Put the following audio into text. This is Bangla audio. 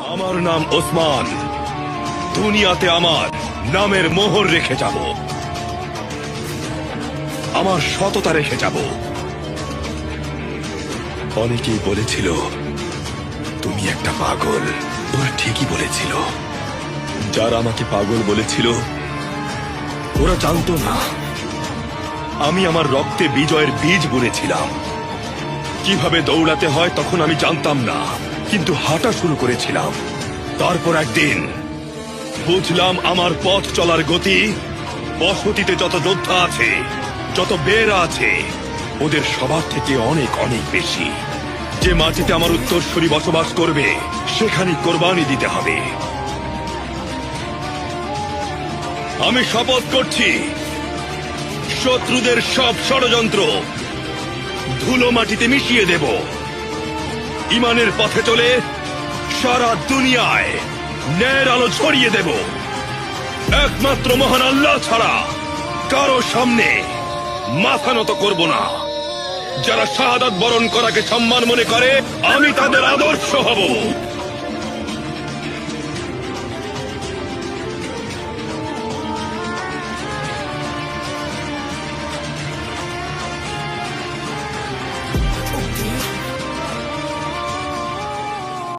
আমার নাম ওসমান। দুনিয়াতে আমার নামের মোহর রেখে যাব। আমার সততা রেখে যাব। অনেকেই বলেছিল, তুমি একটা পাগল। ওরা ঠিকই বলেছিল। যারা আমাকে পাগল বলেছিল, ওরা জানতো না। আমি আমার রক্তে বিজয়ের বীজ বুনেছিলাম। কীভাবে দৌড়াতে হয় তখন আমি জানতাম না। কিন্তু হাঁটা শুরু করেছিলাম। তারপর একদিন বুঝলাম আমার পথ চলার গতি বসতিতে যত যোদ্ধা আছে, যত বেরা আছে, ওদের সবার থেকে অনেক অনেক বেশি। যে মাটিতে আমার উত্তরসূরি বসবাস করবে সেখানে কোরবানি দিতে হবে। আমি শপথ করছি, শত্রুদের সব ষড়যন্ত্র ধুলো মাটিতে মিশিয়ে দেব। ইমানের পথে চলে সারা দুনিয়ায় ন্যায়ের আলো ছড়িয়ে দেব। একমাত্র মহান আল্লাহ ছাড়া কারও সামনে মাথা নত করব না। যারা শাহাদাত বরণ করাকে সম্মান মনে করে, আমি তাদের আদর্শ হব।